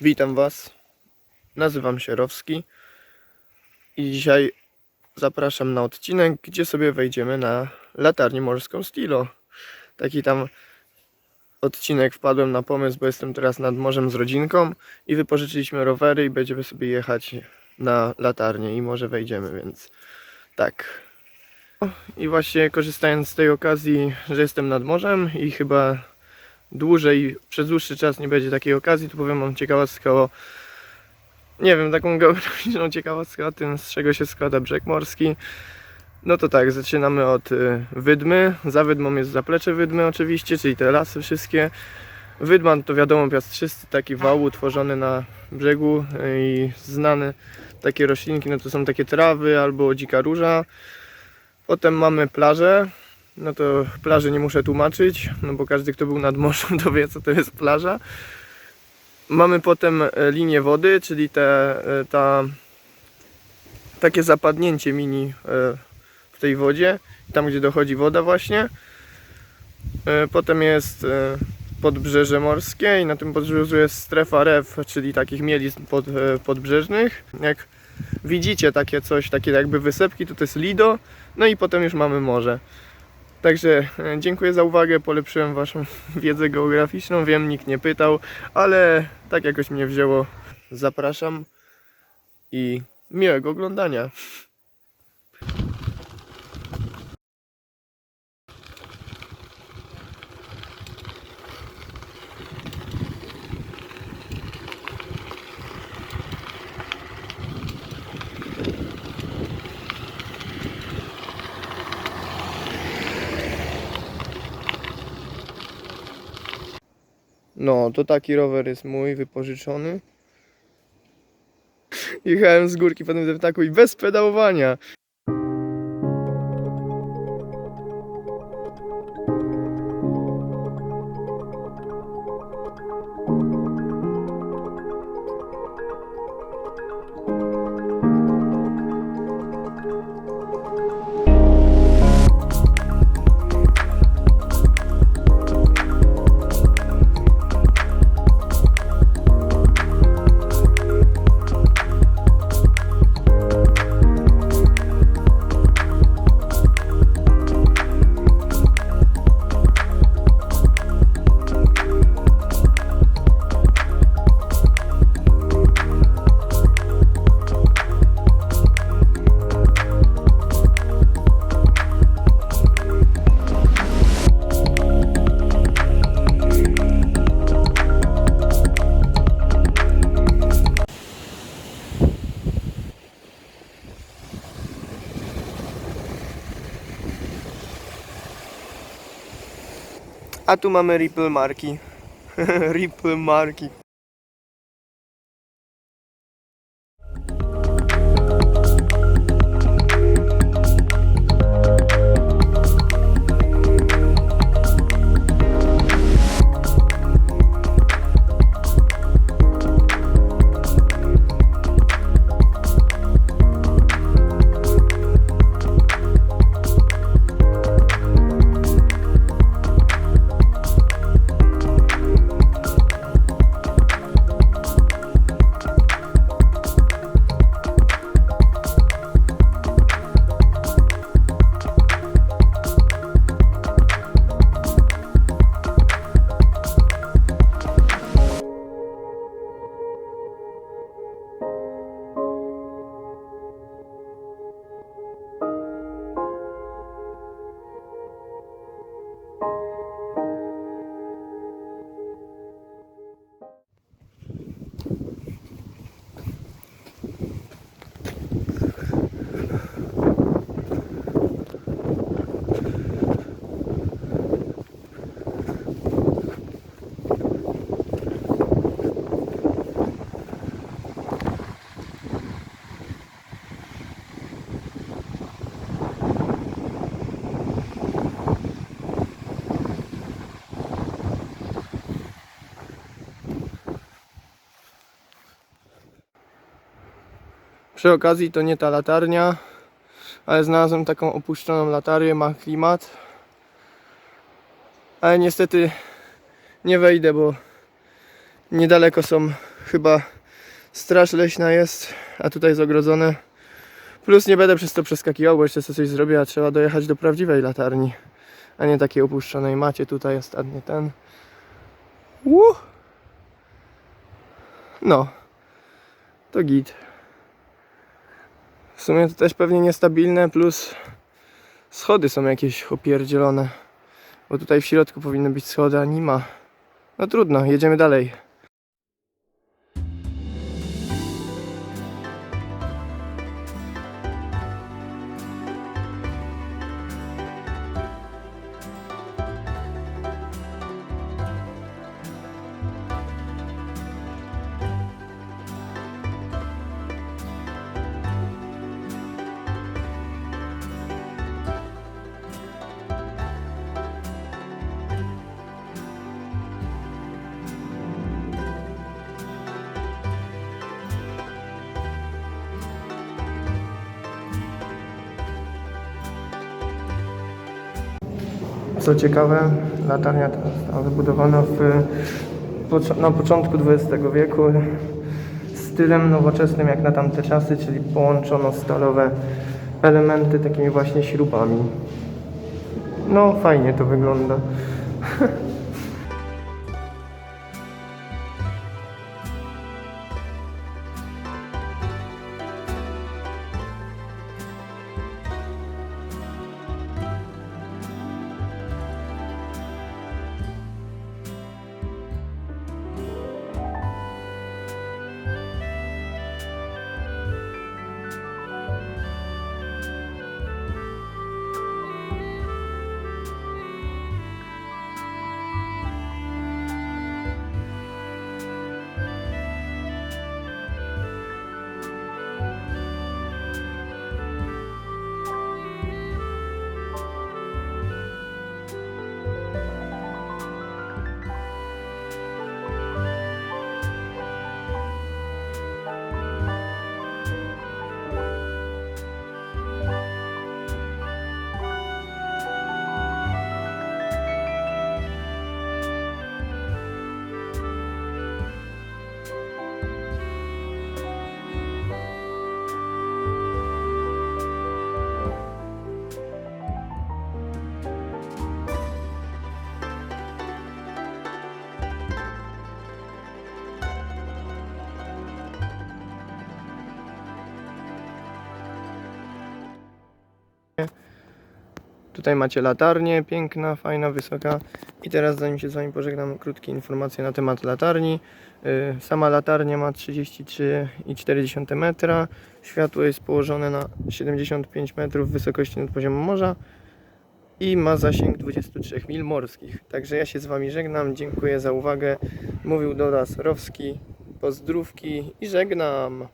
Witam Was. Nazywam się Rowski i dzisiaj zapraszam na odcinek, gdzie sobie wejdziemy na latarnię morską Stilo. Taki tam odcinek wpadłem na pomysł, bo jestem teraz nad morzem z rodzinką i wypożyczyliśmy rowery i będziemy sobie jechać na latarnię i może wejdziemy, więc tak. I właśnie korzystając z tej okazji, że jestem nad morzem i chyba dłużej, przez dłuższy czas nie będzie takiej okazji, to powiem wam ciekawostkę o nie wiem, taką geograficzną ciekawostkę o tym, z czego się składa brzeg morski. No to tak, zaczynamy od y, Wydmy. Za Wydmą jest zaplecze Wydmy oczywiście, czyli te lasy wszystkie. Wydman to wiadomo piastrzysty, taki wał utworzony na brzegu y, i znane takie roślinki, no to są takie trawy albo dzika róża. Potem mamy plażę, no to plaży nie muszę tłumaczyć, no bo każdy kto był nad morzem to wie co to jest plaża. Mamy potem e, linię wody, czyli te, e, ta, takie zapadnięcie mini e, w tej wodzie, tam gdzie dochodzi woda właśnie. Potem jest podbrzeże morskie i na tym podbrzeżu jest strefa ref, czyli takich mielizn pod, podbrzeżnych. Jak widzicie takie coś, takie jakby wysepki, to to jest lido, no i potem już mamy morze. Także e, dziękuję za uwagę, polepszyłem Waszą wiedzę geograficzną, wiem, nikt nie pytał, ale tak jakoś mnie wzięło. Zapraszam i miłego oglądania. No, to taki rower jest mój, wypożyczony. Jechałem z górki po tym deptaku i bez pedałowania. A tu mamy Ripple marki. Ripple marki. Przy okazji to nie ta latarnia, ale znalazłem taką opuszczoną latarnię, ma klimat. Ale niestety nie wejdę, bo niedaleko są chyba straż leśna jest, a tutaj jest ogrodzone. Plus nie będę przez to przeskakiwał, bo jeszcze coś zrobię, a trzeba dojechać do prawdziwej latarni, a nie takiej opuszczonej. Macie tutaj ostatnio ten. Uu. No, to git. W sumie to też pewnie niestabilne, plus schody są jakieś opierdzielone. Bo tutaj w środku powinny być schody, a nie ma. No trudno, jedziemy dalej. Co ciekawe, latarnia ta została wybudowana w, na początku XX wieku stylem nowoczesnym jak na tamte czasy, czyli połączono stalowe elementy takimi właśnie śrubami. No fajnie to wygląda. Tutaj macie latarnię, piękna, fajna, wysoka. I teraz zanim się z Wami pożegnam, krótkie informacje na temat latarni. Y, Sama latarnia ma 33,4 metra. Światło jest położone na 75 metrów wysokości nad poziomem morza i ma zasięg 23 mil morskich. Także ja się z Wami żegnam, dziękuję za uwagę. Mówił Doda Sorowski, pozdrówki i żegnam.